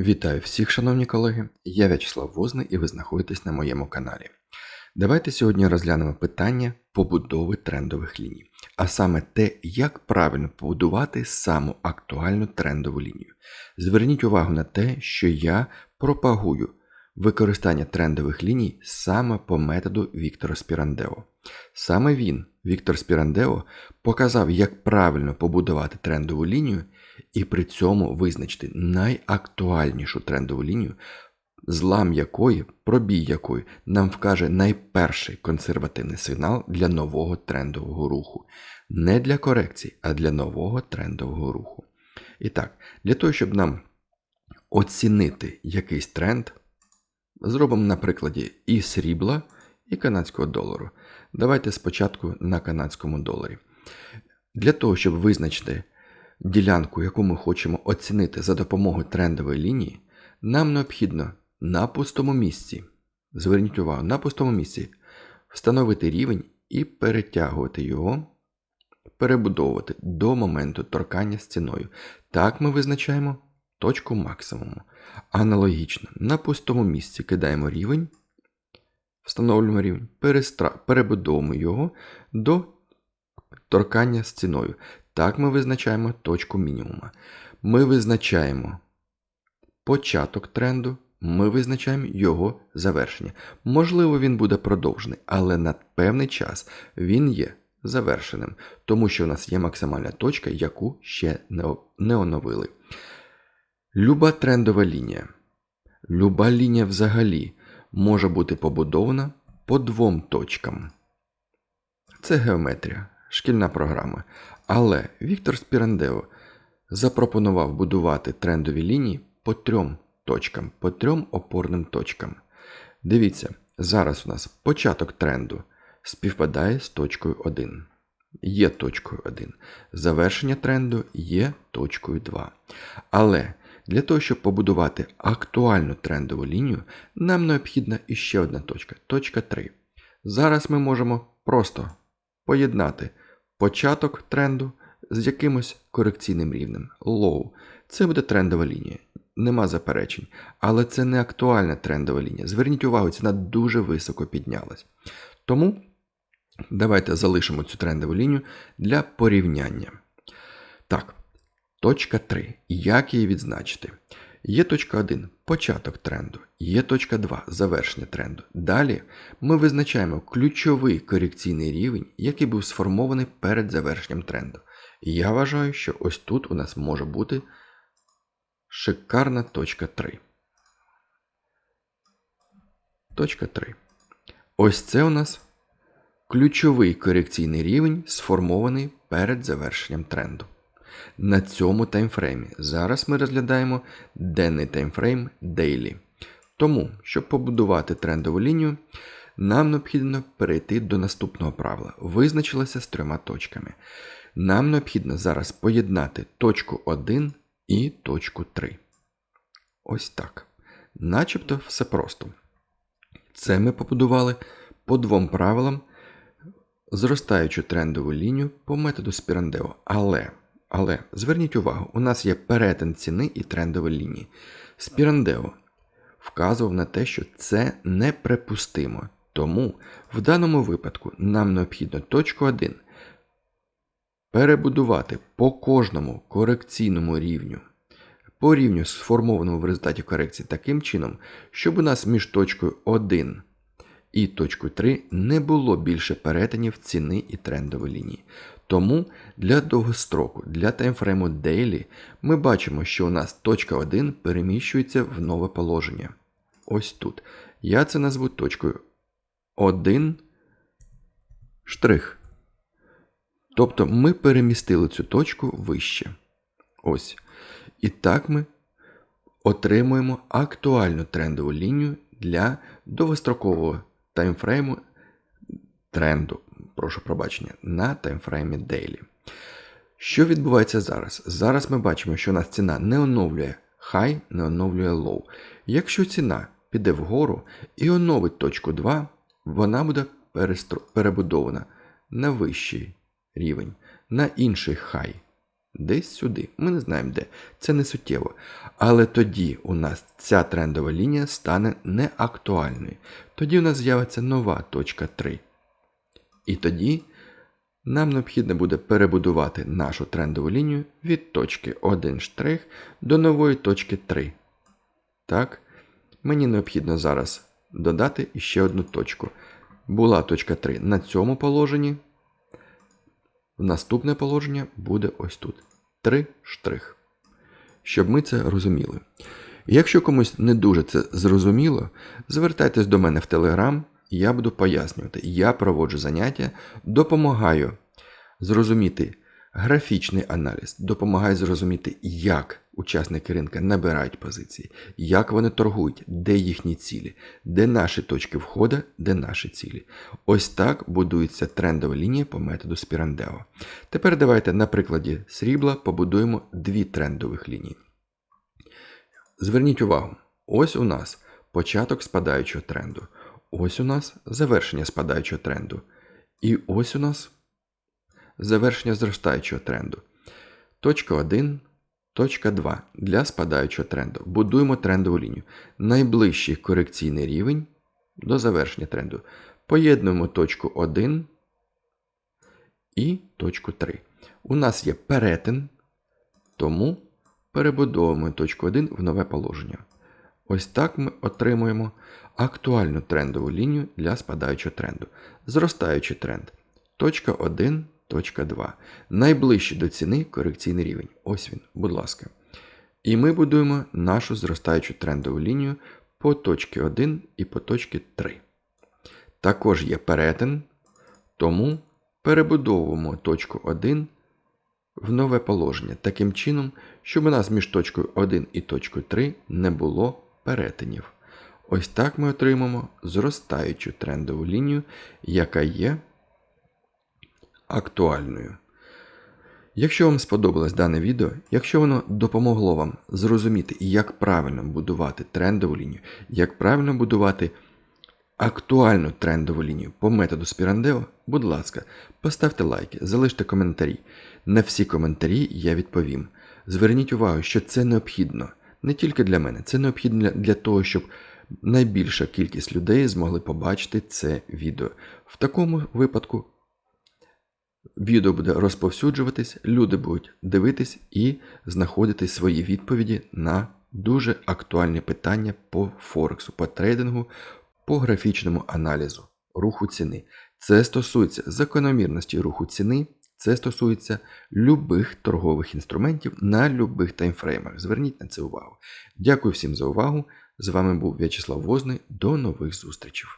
Вітаю всіх, шановні колеги! Я В'ячеслав Возний і ви знаходитесь на моєму каналі. Давайте сьогодні розглянемо питання побудови трендових ліній, а саме те, як правильно побудувати саму актуальну трендову лінію. Зверніть увагу на те, що я пропагую використання трендових ліній саме по методу Віктора Спірандео. Саме він, Віктор Спірандео, показав, як правильно побудувати трендову лінію і при цьому визначити найактуальнішу трендову лінію, злам якої, пробій якої нам вкаже найперший консервативний сигнал для нового трендового руху. Не для корекцій, а для нового трендового руху. І так, для того, щоб нам оцінити якийсь тренд, зробимо на прикладі і срібла, і канадського долару. Давайте спочатку на канадському доларі. Для того, щоб визначити ділянку, яку ми хочемо оцінити за допомогою трендової лінії, нам необхідно на пустому місці, зверніть увагу, на пустому місці встановити рівень і перетягувати його, перебудовувати до моменту торкання з ціною. Так ми визначаємо точку максимуму. Аналогічно, на пустому місці кидаємо рівень, встановлюємо рівень, перебудовуємо його до торкання з ціною. Так ми визначаємо точку мінімума. Ми визначаємо початок тренду, ми визначаємо його завершення. Можливо, він буде продовжений, але на певний час він є завершеним, тому що у нас є максимальна точка, яку ще не оновили. Люба трендова лінія. Люба лінія взагалі може бути побудована по двом точкам. Це геометрія, шкільна програма. Але Віктор Спірандео запропонував будувати трендові лінії по трьом точкам, по трьом опорним точкам. Дивіться, зараз у нас початок тренду співпадає з точкою 1. Є точкою 1. Завершення тренду є точкою 2. Але для того, щоб побудувати актуальну трендову лінію, нам необхідна іще одна точка точка 3. Зараз ми можемо просто поєднати початок тренду з якимось корекційним рівнем. Low. Це буде трендова лінія. Нема заперечень. Але це не актуальна трендова лінія. Зверніть увагу, ціна дуже високо піднялась. Тому давайте залишимо цю трендову лінію для порівняння. Так, точка 3. Як її відзначити? Є точка 1 початок тренду, є точка 2 завершення тренду. Далі ми визначаємо ключовий корекційний рівень, який був сформований перед завершенням тренду. І я вважаю, що ось тут у нас може бути шикарна точка 3. Точка 3. Ось це у нас ключовий корекційний рівень, сформований перед завершенням тренду на цьому таймфреймі. Зараз ми розглядаємо денний таймфрейм Daily. Тому, щоб побудувати трендову лінію, нам необхідно перейти до наступного правила. Визначилося з трьома точками. Нам необхідно зараз поєднати точку 1 і точку 3. Ось так. Начебто все просто. Це ми побудували по двом правилам, зростаючу трендову лінію по методу Спірандео. Але але зверніть увагу, у нас є перетин ціни і трендові лінії. Спірандео вказував на те, що це неприпустимо. Тому в даному випадку нам необхідно точку 1 перебудувати по кожному корекційному рівню, по рівню сформованому в результаті корекції таким чином, щоб у нас між точкою 1 і точкою 3 не було більше перетинів ціни і трендової лінії. Тому для довгостроку, для таймфрейму Daily ми бачимо, що у нас точка 1 переміщується в нове положення. Ось тут. Я це назву точкою 1 штрих. Тобто ми перемістили цю точку вище. Ось. І так ми отримуємо актуальну трендову лінію для довгострокового таймфрейму тренду прошу пробачення, на таймфреймі Daily. Що відбувається зараз? Зараз ми бачимо, що у нас ціна не оновлює high, не оновлює low. Якщо ціна піде вгору і оновить точку 2, вона буде перебудована на вищий рівень, на інший high. Десь сюди. Ми не знаємо де. Це не суттєво. Але тоді у нас ця трендова лінія стане неактуальною. Тоді у нас з'явиться нова точка 3. І тоді нам необхідно буде перебудувати нашу трендову лінію від точки 1 штрих до нової точки 3. Так, мені необхідно зараз додати іще одну точку. Була точка 3 на цьому положенні. Наступне положення буде ось тут. 3 штрих. Щоб ми це розуміли. Якщо комусь не дуже це зрозуміло, звертайтесь до мене в Телеграм, я буду пояснювати. Я проводжу заняття, допомагаю зрозуміти графічний аналіз, допомагаю зрозуміти, як учасники ринка набирають позиції, як вони торгують, де їхні цілі, де наші точки входу, де наші цілі. Ось так будується трендова лінія по методу Спірандео. Тепер давайте на прикладі срібла побудуємо дві трендових лінії. Зверніть увагу, ось у нас початок спадаючого тренду. Ось у нас завершення спадаючого тренду. І ось у нас завершення зростаючого тренду. Точка 1, точка 2 для спадаючого тренду. Будуємо трендову лінію. Найближчий корекційний рівень до завершення тренду. Поєднуємо точку 1 і точку 3. У нас є перетин, тому перебудовуємо точку 1 в нове положення. Ось так ми отримуємо актуальну трендову лінію для спадаючого тренду. Зростаючий тренд. Точка 1, точка 2. Найближчий до ціни корекційний рівень. Ось він, будь ласка. І ми будуємо нашу зростаючу трендову лінію по точці 1 і по точці 3. Також є перетин, тому перебудовуємо точку 1 в нове положення таким чином, щоб у нас між точкою 1 і точкою 3 не було перетинів. Ось так ми отримаємо зростаючу трендову лінію, яка є актуальною. Якщо вам сподобалось дане відео, якщо воно допомогло вам зрозуміти, як правильно будувати трендову лінію, як правильно будувати актуальну трендову лінію по методу Спірандео, будь ласка, поставте лайки, залиште коментарі. На всі коментарі я відповім. Зверніть увагу, що це необхідно не тільки для мене, це необхідно для того, щоб найбільша кількість людей змогли побачити це відео. В такому випадку відео буде розповсюджуватись, люди будуть дивитись і знаходити свої відповіді на дуже актуальні питання по Форексу, по трейдингу, по графічному аналізу руху ціни. Це стосується закономірності руху ціни. Це стосується любих торгових інструментів на любих таймфреймах. Зверніть на це увагу. Дякую всім за увагу. З вами був В'ячеслав Возний. До нових зустрічей.